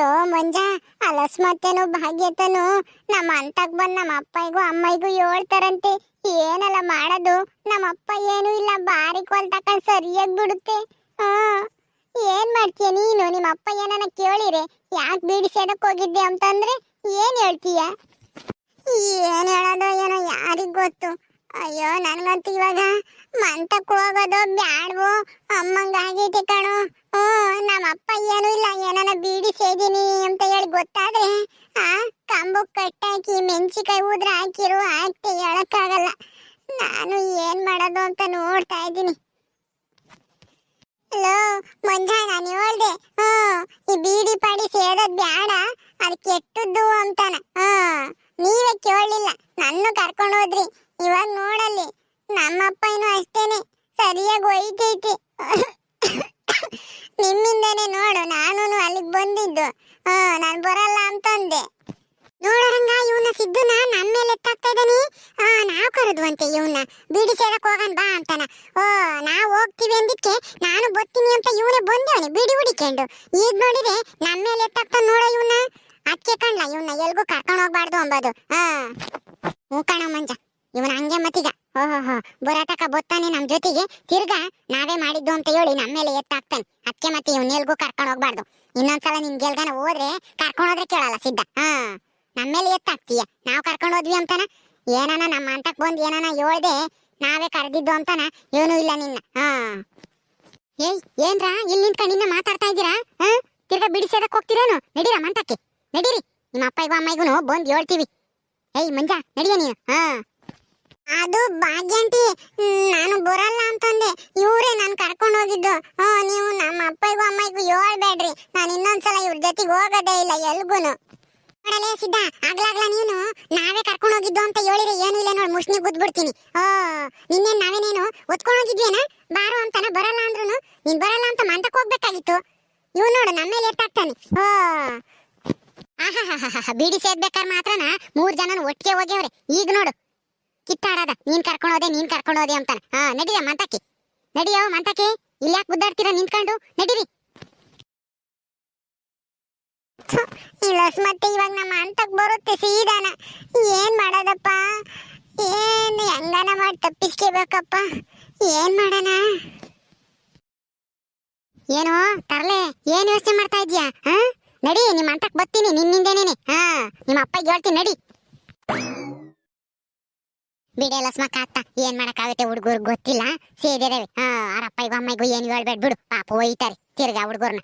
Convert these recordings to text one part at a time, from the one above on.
Low ಮಂಜ ಅಲಸ್ಮತ್ತೇನು ಭಾಗ್ಯತನು ನಮ್ಮ ಅಂತಕ್ ಬಂದ್ ನಮ್ಮ ಅಪ್ಪಯ್ಗೂ ಅಮ್ಮಯ್ಗೂ ಹೇಳ್ತಾರಂತೆ. ಏನಲ್ಲ ಮಾಡೋದು? ನಮ್ಮ ಅಪ್ಪ ಏನು ಇಲ್ಲ, ಬಾರಿ ಕೊಲ್ ತಕೊಂಡ್ ಸರಿಯಾಗಿ ಬಿಡುತ್ತೆ. ಹಾ ಏನ್ ಮಾಡ್ತೀಯ ನೀನು? ನಿಮ್ಮ ಅಪ್ಪ ಏನನ್ನ ಕೇಳಿರೆ? ಯಾಕೆ ಬಿಡಿಸೋದಕ್ಕೆ ಸೇದಕ್ ಹೋಗಿದ್ದೆ ಅಂತಂದ್ರೆ ಏನ್ ಹೇಳ್ತೀಯ? ಏನ್ ಹೇಳೋದು ಏನೋ ಯಾರಿಗ್ ಗೊತ್ತು. ಅಯ್ಯೋ, ನನ್ಗಂತೂ ಇವಾಗ ಮಂತಕ್ ಹೋಗೋದು ಬ್ಯಾಡ್ವು. ಅಮ್ಮಂಗ ಆಗೈತೆ ಕಣೋ. ಹ್ಮ್ ನಮ್ಮ ಅಪ್ಪ ಏನು ಇಲ್ಲ, ಏನನ ಬೀಡಿ ಸೇದಿನಿ ಅಂತ ಹೇಳಿ ಗೊತ್ತಾದ್ರೆ, ಆ ಕಂಬು ಕಟ್ಟಾಕಿ ಮೆಣಸಿಕಾಯಿ ಉದ್ರ ಹಾಕಿರು, ಹಾಕ್ತೆ, ಹೇಳಕ್ಕಾಗಲ್ಲ. ನಾನು ಏನ್ ಮಾಡೋದು ಅಂತ ನೋಡ್ತಾ ಇದ್ದೀನಿ ಹಲೋ ಮಂಜ ನಾನು ಹೇಳ್ದೆ? ಹ್ಮ್ ಈ ಬೀಡಿ ಪಾಡಿ ಸೇದೋದು ಬ್ಯಾಡ, ಅದು ಕೆಟ್ಟದ್ದು ಅಂತಾನ. ಹ್ಞೂ, ನೀವೇ ಕೇಳಲಿಲ್ಲ ನನ್ನ ಕರ್ಕೊಂಡು ಹೋದ್ರಿ. ಇವಾಗ ನೋಡಲ್ಲಿ ನಮ್ಮಪ್ಪನೂ ಅಷ್ಟೇನೆ ಸರಿಯಾಗಿ ಒಯ್ತೈತಿ. ನಿಮ್ಮಿಂದನೇ ನೋಡು ನಾನು ಅಲ್ಲಿಗೆ ಬಂದಿದ್ದು. ಹಾ, ನಾನು ಬರಲ್ಲ ಅಂತಂದೆ. ನೋಡರಂಗ ಇವನ ಸಿದ್ದುನ ನಮ್ಮ ಮೇಲೆ ಎತ್ತಾಗ್ತಾ ಆ ನಾವು ಕರೆದ್ವಂತೆ ಇವನ್ನ ಬಿಡಿ ಸೇರಕ್ ಹೋಗನ್ ಬಾ ಅಂತಾನ. ಓ, ನಾವು ಹೋಗ್ತೀವಿ ಅಂದಿಕ್ಕೆ ನಾನು ಬರ್ತೀನಿ ಅಂತ ಇವನೇ ಬಂದವನೆ, ಬಿಡಿ ಹುಡಿಕೊಂಡು. ಈಗ ನೋಡಿದ್ರೆ ನಮ್ಮ ಮೇಲೆ ಎತ್ತಾಗ್ತಾನ ನೋಡ ಇವನ್ನ ಅದಕ್ಕೆ ಕಣ್ಲ ಇವನ್ನ ಎಲ್ಗೂ ಕರ್ಕೊಂಡು ಹೋಗ್ಬಾರ್ದು ಅಂಬೋದು. ಹಾ. ಹ್ಞೂ ಕಣ ಮಂಜ. ಇವನ ಹಂಗೆ ಮತ್ತೀಗ. ಓಹೋ ಬರತಕ ಬೊತ್ತಾನೆ ನಮ್ ಜೊತೆಗೆ. ತಿರ್ಗಾ ನಾವೇ ಮಾಡಿದ್ದು ಅಂತ ಹೇಳಿ ನಮ್ಮ ಮೇಲೆ ಎತ್ತಾಕ್ತಾನೆ. ಅದಕ್ಕೆ ಮತ್ತೆ ಇವನ್ ಎಲ್ಗೂ ಕರ್ಕೊಂಡು ಹೋಗ್ಬಾರ್ದು. ಇನ್ನೊಂದ್ಸಲ ನಿನ್ ಗೆಲ್ಗಾನ ಹೋದ್ರೆ ಕರ್ಕೊಂಡು ಹೋದ್ರೆ ಕೇಳಲ್ಲ ಸಿದ್ಧ. ಹಾ. ನಮ್ಮ ಮೇಲೆ ಎತ್ತಾಕ್ತೀಯ. ನಾವು ಕರ್ಕೊಂಡು ಹೋದ್ವಿ ಅಂತಾನ? ಏನಾನ ನಮ್ಮ ಅಂತಕ್ ಬಂದ್ ಏನಾನ ಹೇಳ್ದೆ? ನಾವೇ ಕರೆದಿದ್ದು ಅಂತಾನ? ಏನು ಇಲ್ಲ ನಿನ್ನ. ಹಾ. ಏಯ್, ಏನ್ರ? ಇಲ್ಲಿ ನಿಂತ್ಕೊಂಡು ನಿನ್ನ ಮಾತಾಡ್ತಾ ಇದ್ದೀರಾ? ಹಾ? ತಿರ್ಗಾ ಬಿಡಿಸೋದಕ್ಕೆ ಹೋಗ್ತೀರೇನು? ನಡೀರ ಮಂತಕ್ಕೆ ನಡೀರಿ. ನಿಮ್ಮ ಅಪ್ಪಗೂ ಅಮ್ಮಗೂ ಬಂದ್ ಹೇಳ್ತೀವಿ. ಏಯ್ ಮಂಜ, ನಡಿಯ ನೀನು? ಹಾ. ಅದು ಭಾಗ್ಯಂತಿ ನಾನು ಬರಲ್ಲ ಅಂತಂದೆ. ಇವರೇ ನಾನು ಕರ್ಕೊಂಡು ಹೋಗಿದ್ದು. ನೀವು ನಮ್ಮ ಅಪ್ಪಗೂ ಅಮ್ಮಗೂ ಹೇಳ್ಬೇಡ್ರಿ. ನಾನು ಇನ್ನೊಂದ್ಸಲ ಇವ್ರ ಜೊತೆಗೆ ಹೋಗೋದೇ ಇಲ್ಲ ಎಲ್ಗೂನು. ನೋಡಲೇ ಸಿದ್ಧ, ಆಗ್ಲಾಗ್ಲ ನೀನು? ನಾವೇ ಕರ್ಕೊಂಡು ಹೋಗಿದ್ದು ಅಂತ ಹೇಳಿದ್ರೆ ಏನು ಇಲ್ಲ ನೋಡಿ ಮುಷ್ಣಿ ಗುದ್ಬಿಡ್ತೀನಿ ಓ ನಿನ್ನೇನ್ ನಾವೇನೇನು ಒತ್ಕೊಂಡು ಹೋಗಿದ್ವೇನ? ಬಾರು ಅಂತಾನ ಬರಲ್ಲ ಅಂದ್ರೂ ನೀನ್ ಬರಲ್ಲ ಅಂತ ಮಂತಕ್ಕೆ ಹೋಗ್ಬೇಕಾಗಿತ್ತು. ಇವ್ ನೋಡು ನಮ್ಮ ಮೇಲೆ ಎತ್ತಾಗ್ತಾನೆ ಓ. ಹಾ ಬೀಡಿ ಸೇದ್ಬೇಕಾದ್ರೆ ಮಾತ್ರನ? ಮೂರ್ ಜನ ಒಟ್ಟಿಗೆ ಹೋಗ್ಯವ್ರೆ. ಈಗ ನೋಡು ಕಿತ್ತಾಡದ. ನೀನ್ ಕರ್ಕೊಂಡು ಹೋದೆ, ನೀನ್ ಕರ್ಕೊಂಡು ಹೋದೆ ಅಂತಾನೆ ಹಾ ನಡಿಯ ಮಂತಕ್ಕೆ. ನಡಿಯೋ ಮಂತಕ್ಕೆ. ಇಲ್ಲಿ ಯಾಕೆ ಗುದ್ದಾಡ್ತೀರಾ ನಿಂತ್ಕೊಂಡು? ನಡೀರಿ. ಇಳಸ್ ಮತ್ತೆ ಇವಾಗ ನಮ್ಮ ಅಂತಕ್ ಬರುತ್ತೆ ಸೀದಾನ. ಏನ್ ಮಾಡೋದಪ್ಪ? ಏನ್ ಹೆಂಗನ ಮಾಡಿ ತಪ್ಪಿಸ್ಕೋಬೇಕಪ್ಪ? ಏನ್ ಮಾಡೋಣ? ಏನು, ತರ್ಲೆ, ಏನ್ ಯೋಚನೆ ಮಾಡ್ತಾ ಇದ್ಯಾ ಹಾ? ನಡಿ ನಿಮ್ಮ ಅಂತಕ್ ಬರ್ತೀನಿ, ನಿನ್ನಿಂದೇನೇನೆ. ಹಾ, ನಿಮ್ಮ ಅಪ್ಪಗೆ ಹೇಳ್ತೀನಿ, ನಡಿ. ಬಿಡೆಲ್ಲ ಸ್ಮಕ್ ಅತ್ತ ಏನ್ ಮಾಡಕ್ಕಾಗುತ್ತೆ ಹುಡುಗರು ಗೊತ್ತಿಲ್ಲ? ಸೇದಿರವೆ ಹಾ ಇವ ಅಮ್ಮಗೂ ಏನ್ ಹೇಳ್ಬೇಡ ಬಿಡು. ಪಾಪ ಒಯ್ತಾರೆ ತಿರ್ಗಾ ಹುಡುಗರ್ನ.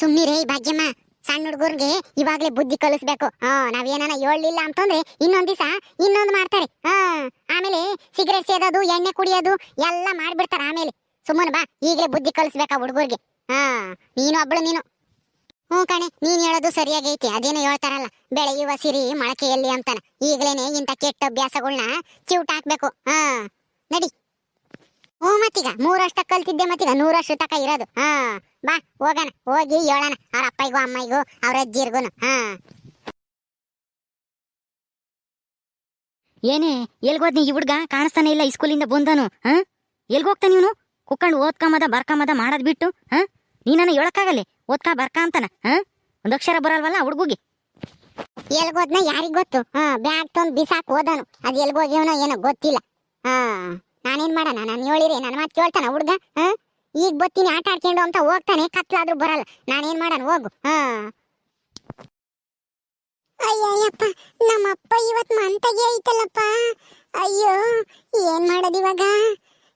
ಸುಮ್ಮನಿರೇ ಭಾಗ್ಯಮ್ಮ. ಸಣ್ಣ ಹುಡುಗರ್ಗೆ ಇವಾಗ್ಲೇ ಬುದ್ಧಿ ಕಲಿಸ್ಬೇಕು. ಹಾ ಏನಾನ ಹೇಳಲಿಲ್ಲ ಅಂತಂದ್ರೆ ಇನ್ನೊಂದ್ ದಿವಸ ಇನ್ನೊಂದು ಮಾಡ್ತಾರೆ. ಹಾ, ಆಮೇಲೆ ಸಿಗರೇಟ್ ಸೇದೋದು, ಎಣ್ಣೆ ಕುಡಿಯೋದು, ಎಲ್ಲಾ ಮಾಡ್ಬಿಡ್ತಾರ ಆಮೇಲೆ. ಸುಮ್ಮನೆ ಬಾ, ಈಗಲೇ ಬುದ್ಧಿ ಕಲಿಸ್ಬೇಕಾ ಹುಡುಗರ್ಗೆ? ಹಾ, ನೀನು ಒಬ್ಳು ನೀನು. ಹ್ಞೂ ಕಣೆ, ನೀನ್ ಹೇಳೋದು ಸರಿಯಾಗೈತಿ ಅದೇನು ಹೇಳ್ತಾರಲ್ಲ, ಬೆಳೆಯುವ ಸಿರಿ ಮೊಳಕೆಯಲ್ಲಿ ಅಂತಾನ. ಈಗಲೇನೆ ಇಂಥ ಕೆಟ್ಟ ಅಭ್ಯಾಸಗಳನ್ನ ಚಿವುಟ ಹಾಕ್ಬೇಕು. ಹಾ, ನಡಿ. ಹ್ಞೂ ಮತ್ತೀಗ ಮೂರಷ್ಟ ಕಲ್ತಿದ್ದೆ ಮತ್ತೀಗ ನೂರಷ್ಟು ತಕ ಇರೋದು. ಹಾ, ಬಾ, ಹೋಗೋಣ, ಹೋಗಿ ಹೇಳೋಣ, ಅವ್ರ ಅಪ್ಪಯ್ಗೂ ಅಮ್ಮಯ್ಗೂ ಅವ್ರ ಅಜ್ಜಿರ್ಗೂ ಹಾ. ಏನೇ ಎಲ್ಗೋದ್ನಿ ಈ ಹುಡ್ಗ? ಕಾಣಿಸ್ತಾನೆ ಇಲ್ಲ ಸ್ಕೂಲಿಂದ ಬಂದನು ಹಾ? ಎಲ್ಗೋಗ್ತಾನೆ ಇವನು? ಕುಕ್ಕಂಡು ಓದ್ಕಂಬದ, ಬರ್ಕಂಬದ, ಮಾಡೋದ್ ಬಿಟ್ಟು, ಹ? ನೀನನ್ನ ಹೇಳಕ್ಕಾಗಲ್ಲ? ಓದ್ಕ ಬರ್ಕಾ ಅಂತಾನ ಹ? ಒಂದ್ ಅಕ್ಷರ ಬರಲ್ವಲ್ಲ ಹುಡುಗಿಗೆ? ಎಲ್ಗೋದ್ನ ಯಾರಿಗ್ ಗೊತ್ತು? ಹಾ ಬ್ಯಾಗ್ ತೊಂದ್ ಬಿಸಾಕ್ ಹೋದನು. ಅದ್ ಎಲ್ಗೋಗ್ಯವನೋ ಏನೋ ಗೊತ್ತಿಲ್ಲ. ಹಾ ನಾನೇನ್ ಮಾಡೋಣ? ನಾನು ಹೇಳಿರಿ ನನ್ನ ಮಾತು ಕೇಳ್ತಾನ ಹುಡುಗ ಹಾ? ಈಗ ಬತ್ತೀನಿ ಆಟ ಆಡ್ಕೊಂಡು ಅಂತ ಹೋಗ್ತಾನೆ ಕತ್ಲಾದ್ರೂ ಬರಲ್ಲ. ನಾನೇನ್ ಮಾಡೋಣ ಹೋಗು ಹಾ? ಅಯ್ಯಯ್ಯಪ್ಪ ನಮ್ಮಪ್ಪ ಇವತ್ ಮಂತಗೆ ಐತಲ್ಲಪ್ಪ. ಅಯ್ಯೋ ಏನ್ ಮಾಡೋದು ಇವಾಗ?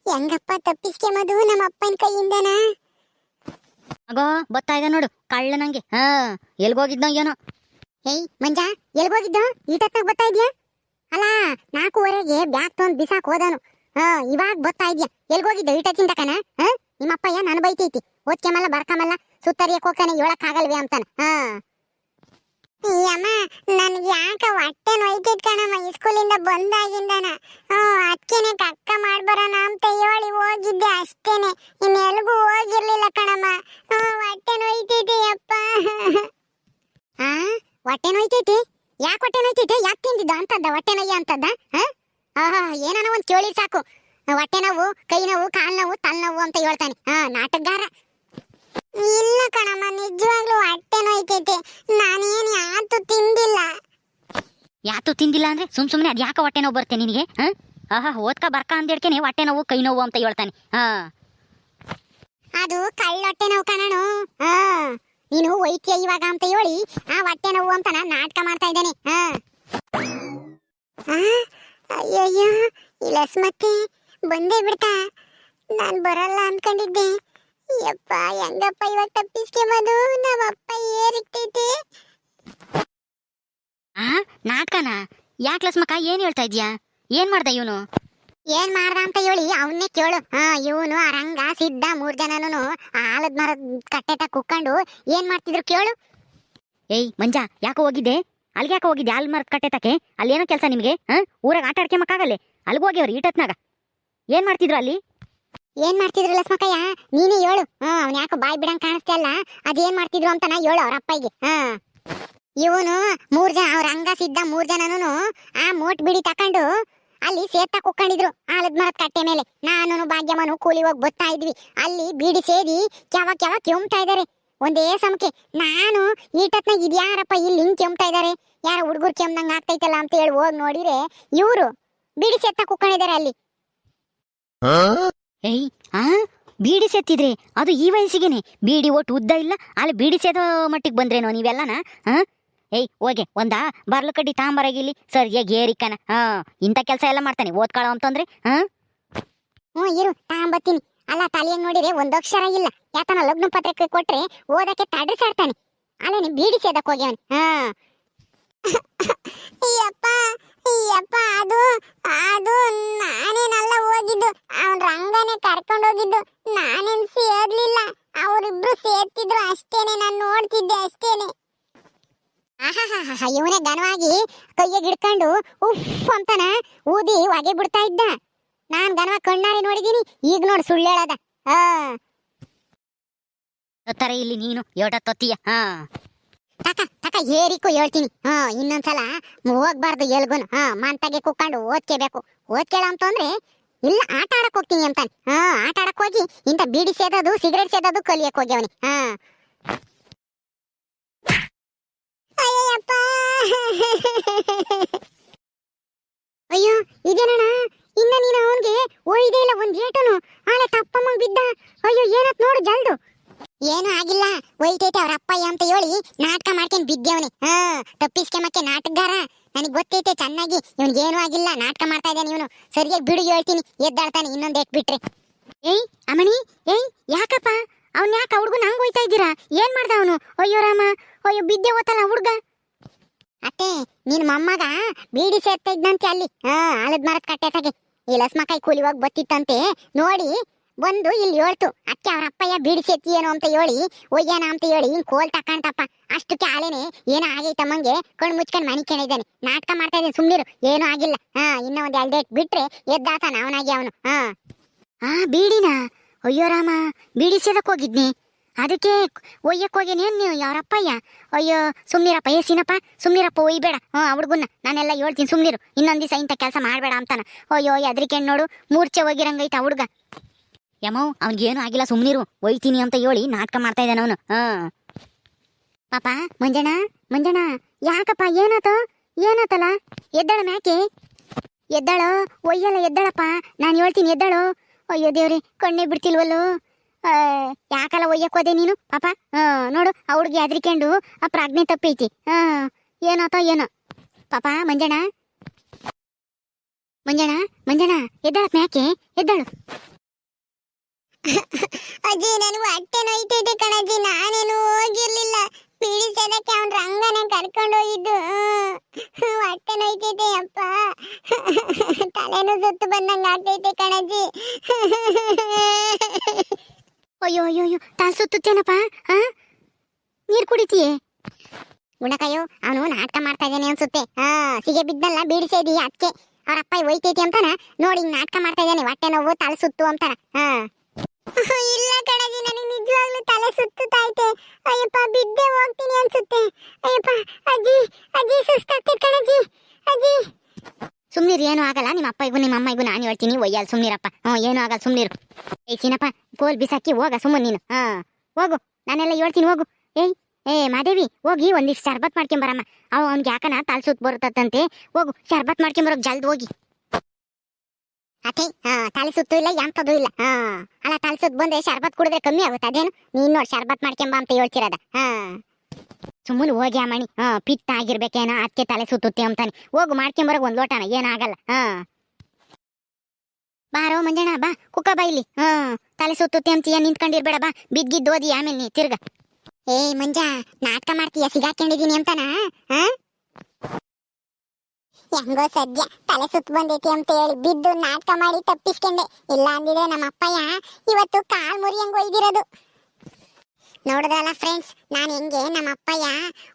ಹೆಂಗಪ್ಪ ತಪ್ಪಿಸ್ಕೆಮದು ನಮ್ಮ ಅಪ್ಪನ ಕೈಯಿಂದನ? ಆಗೋ ಬತ್ತಾ ಇದೆ ನೋಡು, ಕಳ್ಳ ನಂಗೆ. ಹ, ಎಲ್ಗೋಗಿದ್ದ ಏನೋ. ಏಯ್, ಮಂಜ ಈ ಈಟತ್ನಾಗ ಬತ್ತಾ ಇದ್ಯಾ? ಅಲ್ಲ ನಾಲ್ಕೂವರೆಗೆ ಬ್ಯಾಗ್ ತೊಂದ್ ಬಿಸಾಕ್ ಹೋದನು. ಹಾ, ಇವಾಗ ಬತ್ತಾ ಇದ್ಯಾ? ಈ ಈಟತ್ತಿನ ತಕನ ಹಾ, ನಿಮ್ಮಪ್ಪಯ್ಯ ನಾನು ಬೈತೈತಿ. ಓದ್ಕೆಮಲ್ಲ ಬರ್ಕಮಲ್ಲ ಸುತ್ತರಿಯಕ್ಕೆ ಹೋಗ್ತಾನೆ ಹೇಳಕ್ ಆಗಲ್ವೇ ಅಂತಾನ. ಹಾ. ಅಮ್ಮ, ನನ್ಗೆ ಯಾಕ ಹೊಟ್ಟೆ ನೋಯ್ತಿದ್ ಕಣಮ್ಮ ಸ್ಕೂಲಿಂದ ಬಂದಾಗಿಂದನ? ಹ್ಮ್ ಅದಕ್ಕೇನೆ ಕಕ್ಕ ಮಾಡ್ಬರೋಣ ಅಂತ ಹೇಳಿ ಹೋಗಿದ್ದೆ ಅಷ್ಟೇನೆ. ಇನ್ನೆಲ್ಗೂ ಹೋಗಿರ್ಲಿಲ್ಲ ಕಣಮ್ಮ. ಹ್ಮ್ ಹೊಟ್ಟೆ ನೋಯ್ತೈತೆ ಅಪ್ಪ. ಆ, ಹೊಟ್ಟೆ ನೋಯ್ತೈತಿ ಯಾಕೆ ಹೊಟ್ಟೆ ನೋಯ್ತೈತಿ ಯಾಕೆ ತಿಂದಿದ್ದ ಅಂತದ್ದ, ಹೊಟ್ಟೆ ನೋಯ್ಯ ಅಂತದ್ದ? ಆಹಾ, ಏನಾನ ಒಂದು ಕೇಳಿ ಸಾಕು. ಹೊಟ್ಟೆ ನೋವು, ಕೈ ನೋವು, ಕಾಲು ನೋವು ಅಂತ ಹೇಳ್ತಾನೆ. ಹಾ, ನಾಟಕಗಾರ. ಇಲ್ಲ ಕಣಮ್ಮ ನಿಜವಾಗ್ಲೂ ಹೊಟ್ಟೆ ನೋಯ್ತೈತೆ. ನಾನೇನು ಯಾತು ತಿಂದಿಲ್ಲ. ಯಾತು ತಿಂದಿಲ್ಲ ಅಂದ್ರೆ ಸುಮ್ ಸುಮ್ಮನೆ ಅದು ಯಾಕೆ ಹೊಟ್ಟೆ ನೋವು ಬರುತ್ತೆ ನಿನಗೆ ಆಹಾ ಓದ್ಕ ಬರ್ಕ ಅಂದೇಡ್ಕೆನೆ ಹೊಟ್ಟೆ ನೋವು ಕೈ ನೋವು ಅಂತ ಹೇಳ್ತಾನೆ. ಹಾ. ಅದು ಕಳ್ಳೊಟ್ಟೆ ನೋವು ಕಣನು ಹಾ. ನೀನು ಒಯ್ತೀಯ ಇವಾಗ ಅಂತ ಹೇಳಿ ಆ ಹೊಟ್ಟೆ ನೋವು ಅಂತ ನಾನು ನಾಟಕ ಮಾಡ್ತಾ ಇದ್ದೇನೆ. ಹಾ. ಆ, ಅಯ್ಯಯ್ಯೋ ಇಲ್ಲಸ್ ಮತ್ತೆ ಬಂದೇ ಬಿಡ್ತಾ. ನಾನು ಬರಲ್ಲ ಅನ್ಕೊಂಡಿದ್ದೆ. ಯಪ್ಪ ಹೆಂಗಪ್ಪ ಇವಾಗ ತಪ್ಪಿಸ್ಕೊಂಬೋದು ನಮ್ಮಪ್ಪ ಏರಿಕ್ತೈತೆ ಆ ನಾಟಕನ ಯಾಕೆ ಲಸ್ಮಕ್ಕ ಏನ್ ಹೇಳ್ತಾ ಇದ್ಯಾ? ಏನ್ ಮಾಡ್ದ ಇವನು? ಏನ್ ಮಾಡ್ದ ಅಂತ ಹೇಳಿ ಅವನ್ನೇ ಕೇಳು. ಹಾ ಇವನು ಆ ರಂಗ ಸಿದ್ಧ ಮೂರ್ ಜನನು ಆಲದ ಮರದ ಕಟ್ಟೆ ತ ಕುಕ್ಕೊಂಡು ಏನ್ ಮಾಡ್ತಿದ್ರು ಕೇಳು. ಏಯ್ ಮಂಜ ಯಾಕೋ ಹೋಗಿದ್ದೆ? ಅಲ್ಲಿಗೆ ಯಾಕೆ ಹೋಗಿದ್ದೆ? ಆಲದ ಮರದ ಕಟ್ಟೆ ತಕೆ ಅಲ್ಲೇನೋ ಕೆಲಸ ನಿಮಗೆ? ಹಾ? ಊರಾಗ ಆಟ ಆಡ್ಕೊಂಬಕ್ಕಾಗಲ್ಲೇ ಅಲ್ಲಿಗೆ ಅವ್ರು ಈಟತ್ನಾಗ? ಏನ್ ಮಾಡ್ತಿದ್ರು ಅಲ್ಲಿ? ಏನ್ ಮಾಡ್ತಿದ್ರು ಲಸ್ಮಕ್ಕಯ್ಯ ನೀನೇ ಹೇಳು. ಅವ್ನ ಯಾಕೋ ಬಾಯ್ ಬಿಡಂಗ್ ಕಾಣಿಸ್ತಾ ಇಲ್ಲ. ಅದೇನ್ ಮಾಡ್ತಿದ್ರು ಅಂತ ನಾ ಹೇಳು ಅವ್ರ ಅಪ್ಪಗೆ ಹಾ ಇವನು ಮೂರ್ ಜನ, ಅವ್ರ ಅಂಗ ಸಿದ್ಧ ಮೂರ್ ಜನನು ಆ ಮೋಟ್ ಬಿಡಿ ತಕೊಂಡು ಅಲ್ಲಿ ಸೇರ್ತಾ ಕುಕ್ಕೊಂಡಿದ್ರು ಆಲದ ಮರದ ಕಟ್ಟೆ ಮೇಲೆ. ನಾನು ಭಾಗ್ಯಮನು ಕೂಲಿ ಹೋಗಿ ಬರ್ತಾ ಇದ್ವಿ. ಅಲ್ಲಿ ಬೀಡಿ ಸೇದಿ ಕೆವ ಕ್ಯಾವ ಕೆಮ್ತಾ ಇದಾರೆ. ಒಂದೇ ಸಮಕ್ಕೆ. ನಾನು ಈಟತ್ನಾಗ ಇದ್ಯಾರಪ್ಪ ಇಲ್ಲಿ ಹಿಂಗ್ ಕೆಮ್ತಾ ಇದಾರೆ? ಯಾರ ಹುಡುಗರ್ ಕೆಮ್ದಂಗ್ ಆಗ್ತೈತಲ್ಲ ಅಂತ ಹೇಳಿ ಹೋಗಿ ನೋಡಿದ್ರೆ ಇವ್ರು ಬೀಡಿ ಸೇತ ಕುಕ್ಕೊಂಡಿದ್ದಾರೆ ಅಲ್ಲಿ. ಏಯ್, ಆ? ಬೀಡಿ ಸೇತ್ತಿದ್ರೆ ಅದು ಈ ವಯಸ್ಸಿಗೆನೆ. ಬೀಡಿ ಒಟ್ಟು ಉದ್ದ ಇಲ್ಲ ಅಲ್ಲಿ ಬೀಡಿ ಸೇದೋ ಮಟ್ಟಿಗೆ ಬಂದ್ರೇನೋ ನೀವೆಲ್ಲನ ಹಾ ಏಯ್, ಹೋಗೆ, ಒಂದಾ? ಬರ್ಲು ಕಡ್ಡಿ ತಾಂಬರಾಗಿಲ್ಲಿ ಸರಿಯಾಗಿ ಏರಿಕನ ಹಾ ಇಂಥ ಕೆಲಸ ಎಲ್ಲ ಮಾಡ್ತಾನೆ ಓದ್ಕೊಳ್ಳೋ ಅಂತಂದ್ರೆ ಹಾ ಹ್ಞೂ, ಇರು, ತಾಂಬತ್ತೀನಿ. ಅಲ್ಲ, ತಲೆಯಂಗ್ ನೋಡಿದ್ರೆ ಒಂದಕ್ಷರ ಇಲ್ಲ. ಯಾತನ ಲಗ್ನ ಪತ್ರಕ್ಕೆ ಕೊಟ್ರೆ ಓದಕ್ಕೆ ತಡ್ರಿಸಾಡ್ತಾನೆ ಅಲ್ಲ ನೀ ಬೀಡಿ ಸೇದಕ್ ಹೋಗ್ಯವನ್ ಹಾ ಯಪ್ಪ ಯಪ್ಪ ಅದು ಅದು ನಾನೇನಲ್ಲ ಹೋಗಿದ್ದು. ಅವನ್ ರಂಗನೇ ಕರ್ಕೊಂಡು ಹೋಗಿದ್ದು. ನಾನೇನ್ ಸೇರ್ಲಿಲ್ಲ. ಅವರಿಬ್ರು ಸೇರ್ತಿದ್ರು ಅಷ್ಟೇನೆ, ನಾನು ನೋಡ್ತಿದ್ದೆ ಅಷ್ಟೇನೆ. ಇವನೇ ಘನವಾಗಿ ಕೈಗೆ ಹಿಡ್ಕೊಂಡು ಉಫ್ ಅಂತನ ಊದಿ ಹೊಗೆ ಬಿಡ್ತಾ ಇದ್ದ. ನಾನ್ ಗನವ ಕಣ್ಣಾರೆ ನೋಡಿದೀನಿ. ಈಗ ನೋಡು ಸುಳ್ಳು ಹೇಳದ. ಆ ಇಲ್ಲಿ ನೀನು ಏಟ ತೊತ್ತೀಯ. ಹಾ. ತಕ ತಕ ಏರಿಕು ಹೇಳ್ತೀನಿ. ಹಾ, ಇನ್ನೊಂದ್ಸಲ ಹೋಗ್ಬಾರ್ದು ಎಲ್ಗುನು. ಹಾ, ಮಂತಾಗೆ ಕುಕ್ಕೊಂಡು ಓದ್ಕೇಬೇಕು ಓದ್ಕೇಳ ಅಂತಂದ್ರೆ ಇಲ್ಲ, ಆಟ ಆಡಕ್ ಹೋಗ್ತೀನಿ ಅಂತಾನೆ. ಹಾ, ಆಟ ಆಡಕ್ ಹೋಗಿ ಇಂತ ಬೀಡಿ ಸೇದೋದು, ಸಿಗರೇಟ್ ಸೇದೋದು ಕಲಿಯಕ್ ಹೋಗ್ಯವನಿ. ಹಾ. ಅಯ್ಯೋ, ಇದೇನಣ್ಣ? ಇನ್ನ ನೀನು ಅವನ್ಗೆ ಒಯ್ದೇ ಇಲ್ಲ, ಒಂದ್ ಏಟನು. ಆಳೆ ತಪ್ಪಮ್ಮಂಗ್ ಬಿದ್ದ. ಅಯ್ಯೋ, ಏನತ್ ನೋಡು ಜಲ್ದು. ಏನು ಆಗಿಲ್ಲ. ಒಯ್ತೈತೆ ಅವ್ರ ಅಪ್ಪ ಅಂತ ಹೇಳಿ ನಾಟಕ ಮಾಡ್ಕೊಂಡ್ ಬಿದ್ದವನಿ. ಹಾ, ತಪ್ಪಿಸ್ಕೊಂಬಕ್ಕೆ ನಾಟಕಗಾರ. ನನಗೆ ಗೊತ್ತೈತೆ, ಚೆನ್ನಾಗಿ. ಇವ್ನಿಗೇನು ಆಗಿಲ್ಲ. ನಾಟಕ ಮಾಡ್ತಾ ಇದ್ದಾನೆ ಇವನು. ಸರಿಯಾಗಿ ಬಿಡು ಹೇಳ್ತೀನಿ. ಎದ್ದಾಡ್ತಾನೆ, ಇನ್ನೊಂದು ಎಟ್ ಬಿಟ್ರೆ. ಏಯ್, ಅಮಣಿ, ಏಯ್, ಯಾಕಪ್ಪ? ಅವ್ನ ಯಾಕೆ ಹುಡುಗ ನಂಗೆ ಹೋಯ್ತಾ ಇದ್ದೀರಾ? ಏನ್ ಮಾಡ್ದ ಅವನು? ಅಯ್ಯೋ ರಾಮ, ಅಯ್ಯೋ ಬಿದ್ದೆ ಓತಲ್ಲ ಹುಡುಗ. ಅತ್ತೆ, ನಿನ್ ಮೊಮ್ಮಗ ಬೀಡಿ ಸೇರ್ತಾ ಇದ್ದಂತೆ ಅಲ್ಲಿ. ಹಾ, ಆಲದ ಮರದ ಕಟ್ಟೆ ತಗೆ ಈ ಲಸ್ಮಕಾಯಿ ಕೂಲಿವಾಗ ಬತ್ತಿತ್ತಂತೆ. ನೋಡಿ ಬಂದು ಇಲ್ಲಿ ಹೇಳ್ತು, ಅಕ್ಕೆ ಅವ್ರ ಅಪ್ಪಯ್ಯ ಬೀಡಿ ಸೇತಿ ಏನು ಅಂತ ಹೇಳಿ, ಒಯ್ಯನ ಅಂತ ಹೇಳಿ ಹಿಂಗ್ ಕೋಲ್ ತಕಂತಪ್ಪ ಅಷ್ಟಕ್ಕೆ ಆಲೇನೆ ಏನೋ ಆಗೈತಮ್ಮಂಗೆ ಕಣ್ಣು ಮುಚ್ಕೊಂಡ್ ಮನಿ ಇದ್ದಾನೆ ನಾಟಕ ಮಾಡ್ತಾ ಇದ್ದೀನಿ, ಸುಮ್ನಿರು. ಏನೂ ಆಗಿಲ್ಲ. ಹಾ, ಇನ್ನ ಒಂದ್ ಎರಡು ಡೇಟ್ ಬಿಟ್ರೆ ಎದ್ದಾತಾನ ಅವನಾಗಿ ಅವನು. ಹಾ. ಆ, ಬೀಡಿನ? ಅಯ್ಯೋ ರಾಮ ಬೀಡಿಸೋದಕ್ಕೆ ಹೋಗಿದ್ನಿ. ಅದಕ್ಕೆ ಒಯ್ಯಕ್ ಹೋಗೇನೇನ್ ನೀವು ಯಾರಪ್ಪಯ್ಯ ಅಯ್ಯೋ, ಸುಮ್ನಿರಪ್ಪ ಏಸಿನಪ್ಪ ಸೀನಪ್ಪ, ಸುಮ್ನಿರಪ್ಪ, ಒಯ್ಬೇಡ. ಹ್ಞೂ ಹುಡುಗನ್ನ ನಾನೆಲ್ಲ ಹೇಳ್ತೀನಿ, ಸುಮ್ನಿರು. ಇನ್ನೊಂದು ದಿವಸ ಇಂಥ ಕೆಲಸ ಮಾಡಬೇಡ ಅಂತಾನ. ಅಯ್ಯೋ ಅದ್ರಿಕೇನ್ ನೋಡು, ಮೂರ್ಛೆ ಹೋಗಿರಂಗೈತ ಹುಡ್ಗ. ಯಮೋ, ಅವ್ನಿಗೇನು ಆಗಿಲ್ಲ ಸುಮ್ಮನಿರು ಒಯ್ತೀನಿ ಅಂತ ಹೇಳಿ ನಾಟಕ ಮಾಡ್ತಾ ಇದ್ದಾನ ಅವನು. ಹಾ. ಪಾಪ, ಮಂಜಣ್ಣ ಮಂಜಣ್ಣ, ಯಾಕಪ್ಪ, ಏನಾತೋ? ಏನಾತಲ್ಲ? ಎದ್ದಾಳ ಮ್ಯಾಕೆ? ಎದ್ದಾಳೋ? ಒಯ್ಯಲ್ಲ, ಎದ್ದಾಳಪ್ಪ. ನಾನು ಹೇಳ್ತೀನಿ, ಎದ್ದಾಳು. ಅಯ್ಯೋ ದೇವ್ರಿ, ಕಣ್ಣೇ ಬಿಡ್ತಿಲ್ವಲ್ಲೋ? ಯಾಕಲ್ಲ ಒಯ್ಯಕ್ಕೋದೆ ನೀನು? ಪಾಪ ನೋಡು ಹುಡ್ಗಿ ಅದ್ರಿಕೊಂಡು ಆ ಪ್ರಾಜ್ಞೆ ತಪ್ಪೈತಿ. ಹಾ, ಏನಾತೋ ಏನೋ. ಪಾಪ, ಮಂಜಣ್ಣ. ಮಂಜಣ್ಣ ಮಂಜಣ್ಣ, ಎದ್ದಾಳಪ್ಪ ಯಾಕೆ ಎದ್ದಾಳು. ಅಜ್ಜಿ, ನನಗೂ ಹೊಟ್ಟೆ ನೋಯ್ತೈತೆ ಕಣಜ್ಜಿ. ನಾನೇನು ಹೋಗಿರ್ಲಿಲ್ಲ. ಬೀಡಿ ಅವನ ರಂಗನ ಕರ್ಕೊಂಡು ಹೋಗಿದ್ದು. ಹೊಟ್ಟೆ ನೋಯ್ತೈತೆ ಅಪ್ಪ. ತಲೆನೂ ಸುತ್ತು ಬಂದಂಗ ಆಗ್ತೈತೆ ಕಣಜ್ಜಿ. ಅಯ್ಯೋ ಅಯ್ಯೋ ಅಯ್ಯೋ, ತಾಲ್ ಸುತ್ತುತ್ತೇನಪ್ಪ ಹಾ ನೀರ್ ಕುಡಿತೀಯೇ? ಗುಣಕಯ್ಯೋ, ಅವನು ನಾಟಕ ಮಾಡ್ತಾ ಇದ್ದಾನೆ ಅನ್ಸುತ್ತೆ. ಹಾ ಸಿಗೆ ಬಿದ್ದಲ್ಲ ಬೀಡಿ ಸೇದಿ ಅದಕ್ಕೆ ಅವ್ರ ಅಪ್ಪ ಒಯ್ತೈತಿ ಅಂತಾನ? ನೋಡಿ, ನಾಟಕ ಮಾಡ್ತಾ ಇದ್ದಾನೆ, ಹೊಟ್ಟೆ ನೋವು, ತಲೆ ಸುತ್ತು ಅಂತಾನ. ಹಾ ಇಲ್ಲ ಕಣಜಿ, ನನಗೆ ನಿಜವಾಗ್ಲೂ ತಲೆ ಸುತ್ತುತ್ತೈತೆ ಅಯ್ಯಪ್ಪ, ಬಿದ್ದೆ ಹೋಗ್ತೀನಿ ಅನ್ಸುತ್ತೆ. ಅಯ್ಯಪ್ಪ, ಅಜ್ಜಿ ಅಜ್ಜಿ ಸುಸ್ತಾಗ್ತೈತೆ ಕಣಜಿ, ಅಜ್ಜಿ. ಸುಮ್ನಿರು, ಏನು ಆಗಲ್ಲ. ನಿಮ್ಮ ಅಪ್ಪಗೂ ನಿಮ್ಮ ಅಮ್ಮಗೂ ನಾನು ಹೇಳ್ತೀನಿ, ಒಯ್ಯಲ್ ಸುಮ್ನಿರಪ್ಪ. ಹ್ಞೂ, ಏನು ಆಗಲ್ಲ, ಸುಮ್ನಿರು. ಏಯ್ ಸೀನಪ್ಪ ಕೋಲ್ ಬಿಸಾಕಿ ಹೋಗ ಸುಮ್ಮನೆ ನೀನು. ಹಾ, ಹೋಗು, ನಾನೆಲ್ಲ ಹೇಳ್ತೀನಿ, ಹೋಗು. ಏಯ್, ಏ, ಮಾದೇವಿ, ಹೋಗಿ ಒಂದಿಷ್ಟು ಶರ್ಬತ್ ಮಾಡ್ಕೊಂಬರಮ್ಮ. ಅವ್, ಅವ್ನಿಗೆ ಯಾಕನ ತಲೆ ಸುತ್ತ ಬರುತ್ತಂತೆ. ಹೋಗು, ಶರ್ಬತ್ ಮಾಡ್ಕೊಂಬರೋಕ್ ಜಲ್ದ್ ಹೋಗಿ. ಅತ್ತೆ ಹಾ ತಲೆ ಸುತ್ತು ಇಲ್ಲ ಎಂತದು ಇಲ್ಲ. ಹಾ, ಅಲ್ಲ ತಲೆ ಸುತ್ತ ಬಂದ್ರೆ ಶರ್ಬತ್ ಕುಡಿದ್ರೆ ಕಮ್ಮಿ ಆಗುತ್ತೆ. ಅದೇನು? ನೀನ್ ನೋಡಿ, ಶರ್ಬತ್ ಮಾಡ್ಕೊಂಬ ಅಂತ ಹೇಳ್ತಿರದ. ಹಾ. ಸುಮ್ಮನೆ ಹೋಗಿ ಮಣಿ. ಹಾ, ಪಿತ್ತ ಆಗಿರ್ಬೇಕೇನೋ ಅದಕ್ಕೆ ತಲೆ ಸುತ್ತುತ್ತೆ ಅಂತಾನೆ. ಹೋಗು, ಮಾಡ್ಕೊಂಬರಕ್ ಒಂದ್ ಲೋಟನ, ಏನಾಗಲ್ಲ. ಹಾ. ಬಾರೋ ಮಂಜಣ್ಣ, ಬಾ, ಕುಕ್ಕ ಬಾ ಇಲ್ಲಿ. ಹಾ, ತಲೆ ಸುತ್ತುತ್ತೆ ಅಂತೀಯ ನಿಂತ್ಕೊಂಡಿರ್ಬೇಡ, ಬಾ. ಬಿದ್ಗಿದ್ದು ಓದಿ ಆಮೇಲೆ ನೀ ತಿರ್ಗ. ಏಯ್ ಮಂಜ, ನಾಟಕ ಮಾಡ್ತೀಯ? ಸಿಗಾಕೊಂಡಿದೀನಿ ಅಂತಾನ? ಹಾ? ಹೆಂಗೋ ಸದ್ಯ ತಲೆ ಸುತ್ತ ಬಂದೈತಿ ಅಂತ ಹೇಳಿ ಬಿದ್ದು ನಾಟಕ ಮಾಡಿ ತಪ್ಪಿಸ್ಕೊಂಡೆ. ಇಲ್ಲ ಅಂದಿದ್ರೆ ನಮ್ಮ ಅಪ್ಪಯ್ಯ ಇವತ್ತು ಕಾಲ್ ಮುರಿಯಂಗ್ ಒಯ್ದಿರೋದು ನೋಡಿದ್ರಲ್ಲ ಫ್ರೆಂಡ್ಸ್ ನಾನು ಹೆಂಗೆ ನಮ್ಮ ಅಪ್ಪಯ್ಯ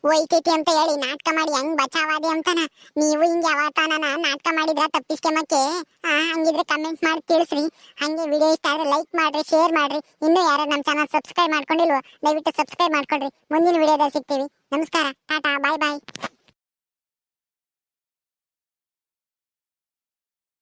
ಒಯ್ತೈತಿ ಅಂತ ಹೇಳಿ ನಾಟಕ ಮಾಡಿ ಹೆಂಗ್ ಬಚಾವಾದೆ ಅಂತಾನ. ನೀವು ಹಿಂಗೆ ಯಾವತ್ತಾನ ನಾಟಕ ಮಾಡಿದ್ರ ತಪ್ಪಿಸ್ಕೊಂಬಕ್ಕೆ? ಆ, ಹಂಗಿದ್ರೆ ಕಮೆಂಟ್ ಮಾಡಿ ತಿಳಿಸ್ರಿ. ಹಂಗೆ ವಿಡಿಯೋ ಇಷ್ಟ ಆದ್ರೆ ಲೈಕ್ ಮಾಡ್ರಿ ಶೇರ್ ಮಾಡ್ರಿ. ಇನ್ನೂ ಯಾರು ನಮ್ಮ ಚಾನಲ್ ಸಬ್ಸ್ಕ್ರೈಬ್ ಮಾಡ್ಕೊಂಡಿಲ್ವೋ, ದಯವಿಟ್ಟು ಸಬ್ಸ್ಕ್ರೈಬ್ ಮಾಡ್ಕೊಳ್ರಿ ಮುಂದಿನ ವಿಡಿಯೋದಲ್ಲಿ ಸಿಗ್ತೀವಿ. ನಮಸ್ಕಾರ